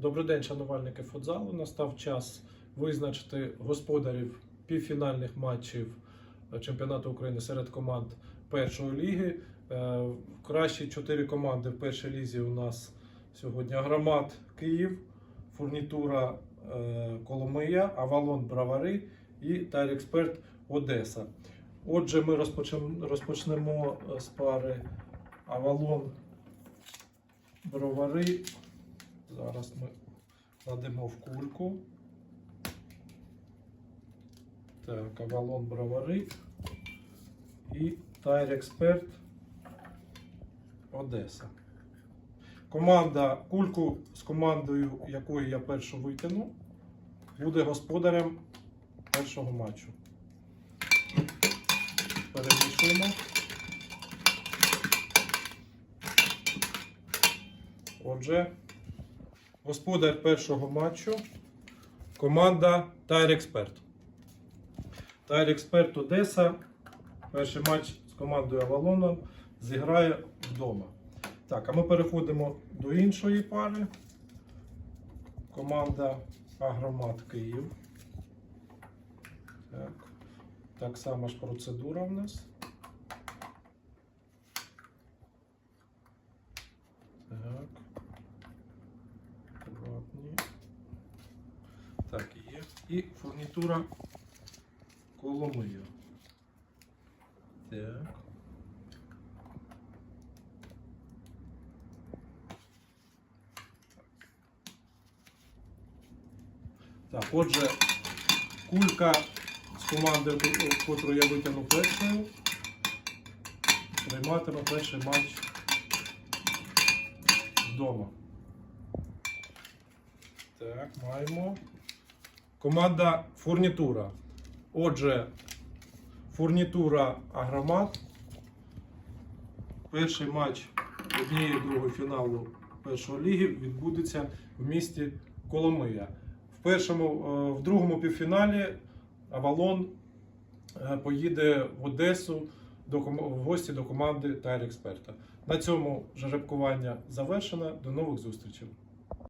Добрий день, шанувальники футзалу. Настав час визначити господарів півфінальних матчів чемпіонату України серед команд першої ліги. Е, Кращі чотири команди в першій лізі у нас сьогодні Агромат Київ, Фурнітура е, Коломия, Авалон Бравари і Тайрексперт Одеса. Отже, ми розпочнемо, е, з пари Авалон Бровари. Зараз ми кладемо в кульку. Так, Авалон Бровари і Тайр Експерт Одеса. Команда, кульку з командою, якої я першу витягну, буде господарем першого матчу. Перемішуємо. Отже, господар першого матчу команда Тайр Експерт. Тайр Експерт Одеса. Перший матч з командою Авалоном зіграє вдома. Так, а ми переходимо до іншої пари. Команда Агромат Київ. Так. так само ж процедура в нас. Так. Аккуратні. Так, є. І фурнітура Коломия. Так. Так, отже, кулька з командою, яку я витягну першою, прийматиме перший матч вдома. Так, маємо. Команда фурнітура. Отже, фурнітура Агромат. Перший матч однієї другої фіналу першої ліги відбудеться в місті Коломия. В першому, е, в другому півфіналі Авалон е, поїде в Одесу до в гості до команди Тайр Експерта. На цьому жеребкування завершено. До нових зустрічей.